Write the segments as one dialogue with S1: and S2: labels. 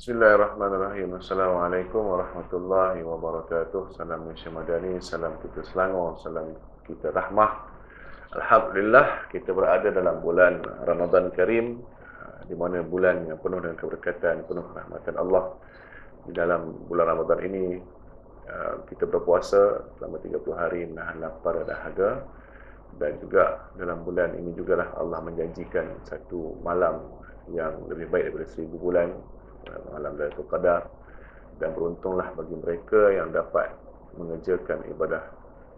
S1: Bismillahirrahmanirrahim. Assalamualaikum warahmatullahi wabarakatuh. Salam Malaysia Madani, salam kita Selangor, salam kita Rahmah. Alhamdulillah kita berada dalam bulan Ramadan Karim di mana bulan yang penuh dengan keberkatan, penuh rahmatan Allah. Di dalam bulan Ramadan ini uh, kita berpuasa selama 30 hari menahan lapar dan dahaga dan juga dalam bulan ini jugalah Allah menjanjikan satu malam yang lebih baik daripada seribu bulan malam Lailatul Qadar dan beruntunglah bagi mereka yang dapat mengerjakan ibadah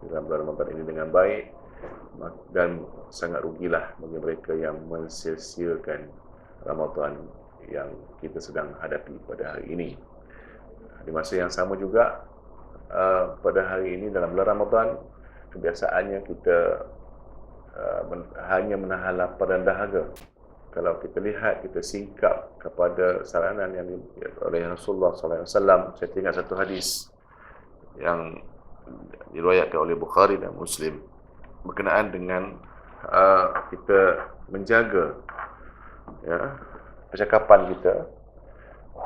S1: dalam bulan Ramadan ini dengan baik. Dan sangat rugilah bagi mereka yang mensia-siakan Ramadan yang kita sedang hadapi pada hari ini. Di masa yang sama juga uh, pada hari ini dalam bulan Ramadan kebiasaannya kita uh, hanya menahan lapar dan dahaga kalau kita lihat kita singkap kepada saranan yang oleh Rasulullah SAW saya tengok satu hadis yang diriwayatkan oleh Bukhari dan Muslim berkenaan dengan uh, kita menjaga ya percakapan kita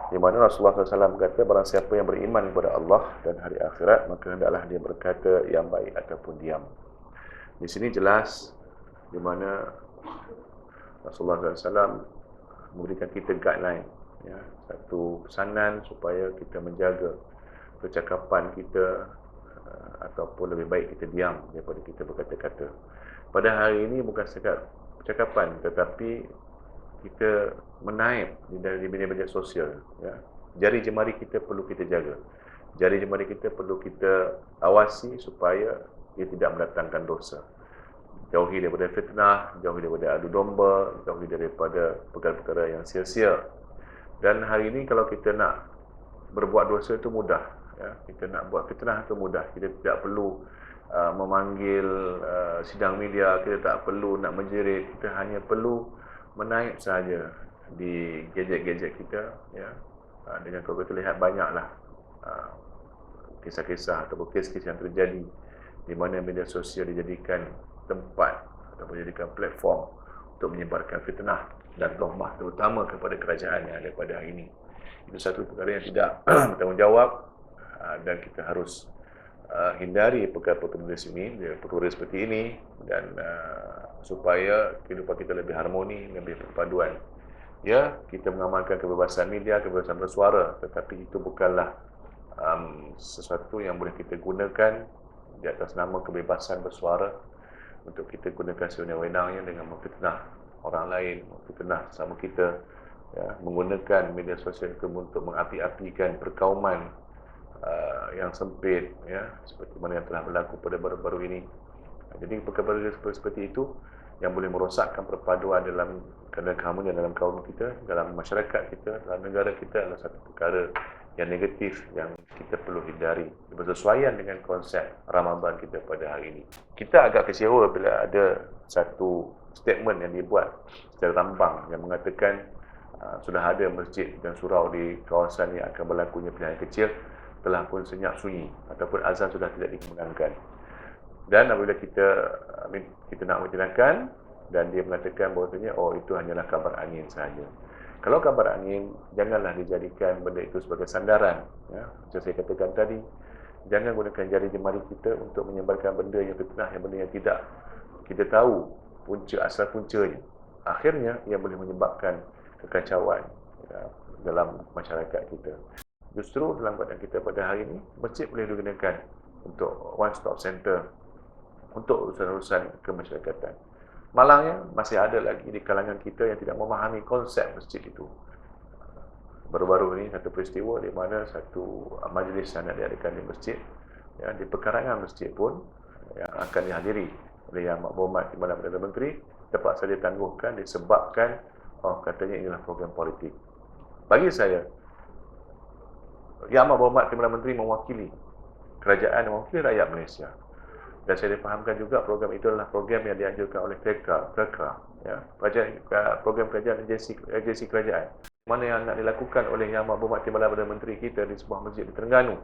S1: di mana Rasulullah SAW kata barang siapa yang beriman kepada Allah dan hari akhirat maka hendaklah dia berkata yang baik ataupun diam di sini jelas di mana Rasulullah SAW memberikan kita guideline ya, satu pesanan supaya kita menjaga percakapan kita uh, ataupun lebih baik kita diam daripada kita berkata-kata. Pada hari ini bukan sekadar percakapan tetapi kita menaip dari media-media sosial ya. jari jemari kita perlu kita jaga. Jari jemari kita perlu kita awasi supaya ia tidak mendatangkan dosa jauhi daripada fitnah, jauhi daripada adu domba, jauhi daripada perkara-perkara yang sia-sia. Dan hari ini kalau kita nak berbuat dosa itu mudah, ya. kita nak buat fitnah itu mudah. Kita tidak perlu uh, memanggil uh, sidang media, kita tak perlu nak menjerit, kita hanya perlu menaik saja di gadget-gadget kita. Ya. Uh, dengan kalau kita lihat banyaklah uh, kisah-kisah atau kes-kes yang terjadi di mana media sosial dijadikan tempat atau menjadikan platform untuk menyebarkan fitnah dan tohmah terutama kepada kerajaan yang ada pada hari ini. Itu satu perkara yang tidak bertanggungjawab ah, dan kita harus uh, hindari perkara-perkara ini, perkara seperti ini dan uh, supaya kehidupan kita lebih harmoni, lebih perpaduan. Ya, kita mengamalkan kebebasan media, kebebasan bersuara, tetapi itu bukanlah um, sesuatu yang boleh kita gunakan di atas nama kebebasan bersuara untuk kita gunakan sewenang-wenangnya dengan memfitnah orang lain, memfitnah sama kita, ya, menggunakan media sosial itu untuk mengapi-apikan perkauman uh, yang sempit, ya, seperti mana yang telah berlaku pada baru-baru ini. Jadi perkara-perkara seperti itu yang boleh merosakkan perpaduan dalam keadaan keharmonian dalam kaum kita, dalam masyarakat kita, dalam negara kita adalah satu perkara yang negatif yang kita perlu hindari bersesuaian dengan konsep Ramadan kita pada hari ini. Kita agak kecewa bila ada satu statement yang dibuat secara tambang yang mengatakan uh, sudah ada masjid dan surau di kawasan yang akan berlakunya pilihan kecil telah pun senyap sunyi ataupun azan sudah tidak dikumandangkan. Dan apabila kita kita nak menjalankan dan dia mengatakan bahawasanya oh itu hanyalah kabar angin sahaja. Kalau kabar angin, janganlah dijadikan benda itu sebagai sandaran. Ya. Macam saya katakan tadi, jangan gunakan jari jemari kita untuk menyebarkan benda yang fitnah, yang benda yang tidak kita tahu punca asal puncanya. Akhirnya, ia boleh menyebabkan kekacauan ya, dalam masyarakat kita. Justru dalam keadaan kita pada hari ini, masjid boleh digunakan untuk one stop center untuk urusan-urusan kemasyarakatan. Malangnya masih ada lagi di kalangan kita yang tidak memahami konsep masjid itu. Baru-baru ini satu peristiwa di mana satu majlis yang diadakan di masjid, ya, di pekarangan masjid pun yang akan dihadiri oleh Yang Amat Berhormat Timbalan Perdana Menteri terpaksa ditangguhkan disebabkan oh katanya inilah program politik. Bagi saya, Yang Amat Berhormat Timbalan Menteri mewakili kerajaan mewakili rakyat Malaysia dan saya difahamkan juga program itu adalah program yang dianjurkan oleh KERKA, KERKA ya, kerajaan, program kerajaan agensi, agensi kerajaan. Mana yang nak dilakukan oleh Yang Amat Berhormat Timbalan Perdana Menteri kita di sebuah masjid di Terengganu.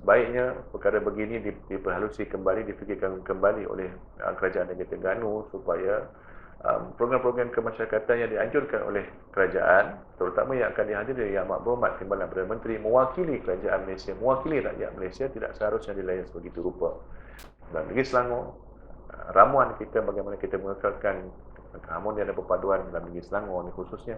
S1: Sebaiknya perkara begini diperhalusi kembali difikirkan kembali oleh uh, kerajaan negeri Terengganu supaya um, program-program kemasyarakatan yang dianjurkan oleh kerajaan terutama yang akan dihadiri Yang Amat Berhormat Timbalan Perdana Menteri mewakili kerajaan Malaysia mewakili rakyat Malaysia tidak seharusnya dilayan sebegitu rupa dan negeri Selangor uh, ramuan kita bagaimana kita mengekalkan keharmonian dan perpaduan dalam negeri Selangor ni khususnya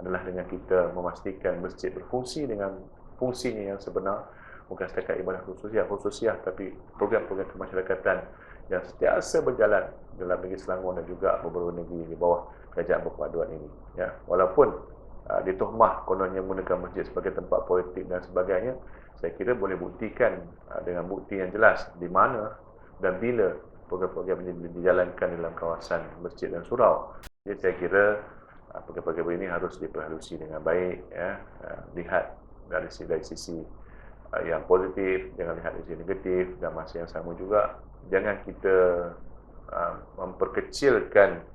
S1: adalah dengan kita memastikan masjid berfungsi dengan fungsinya yang sebenar bukan setakat ibadah khususiah khususiah tapi program-program kemasyarakatan yang sentiasa berjalan dalam negeri Selangor dan juga beberapa negeri di bawah kerajaan perpaduan ini ya. Walaupun uh, dituhmah kononnya menggunakan masjid sebagai tempat politik dan sebagainya saya kira boleh buktikan uh, dengan bukti yang jelas di mana dan bila program-program ini dijalankan dalam kawasan masjid dan surau. Jadi saya kira uh, program-program ini harus diperhalusi dengan baik ya uh, lihat dari sisi, dari sisi uh, yang positif jangan lihat dari sisi negatif dan masa yang sama juga jangan kita memperkecilkan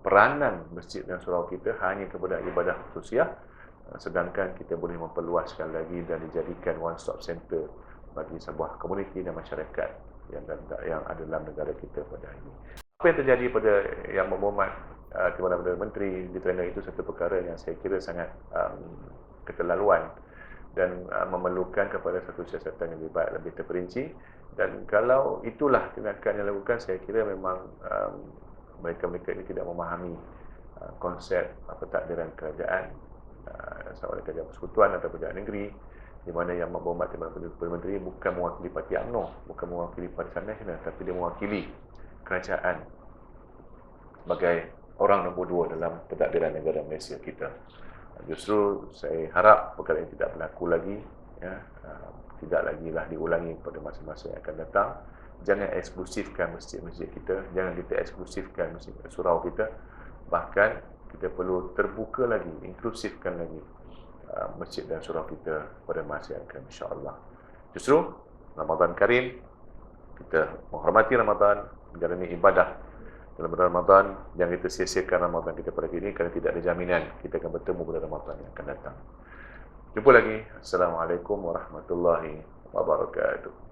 S1: peranan masjid dan surau kita hanya kepada ibadah khususiah sedangkan kita boleh memperluaskan lagi dan dijadikan one stop center bagi sebuah komuniti dan masyarakat yang yang ada dalam negara kita pada hari ini. Apa yang terjadi pada yang memumat uh, Timbalan Perdana Menteri di Terengganu itu satu perkara yang saya kira sangat um, keterlaluan dan uh, memerlukan kepada satu siasatan yang lebih baik, lebih terperinci dan kalau itulah tindakan yang dilakukan saya kira memang um, mereka-mereka ini tidak memahami uh, konsep apa takdiran kerajaan uh, sama ada kerajaan persekutuan atau kerajaan negeri di mana yang membawa Perdana Menteri bukan mewakili parti UMNO, bukan mewakili Parti Nasional, tapi dia mewakili kerajaan sebagai orang nombor dua dalam pentadbiran negara Malaysia kita. Justru saya harap perkara ini tidak berlaku lagi, ya, uh, tidak lagi lah diulangi pada masa-masa yang akan datang. Jangan eksklusifkan masjid-masjid kita, jangan kita eksklusifkan masjid surau kita. Bahkan kita perlu terbuka lagi, inklusifkan lagi Uh, masjid dan surau kita pada masa yang akan insya-Allah. Justru Ramadan Karim kita menghormati Ramadan, menjalani ibadah dalam bulan Ramadan yang kita sia-siakan Ramadan kita pada ini kerana tidak ada jaminan kita akan bertemu pada Ramadan yang akan datang. Jumpa lagi. Assalamualaikum warahmatullahi wabarakatuh.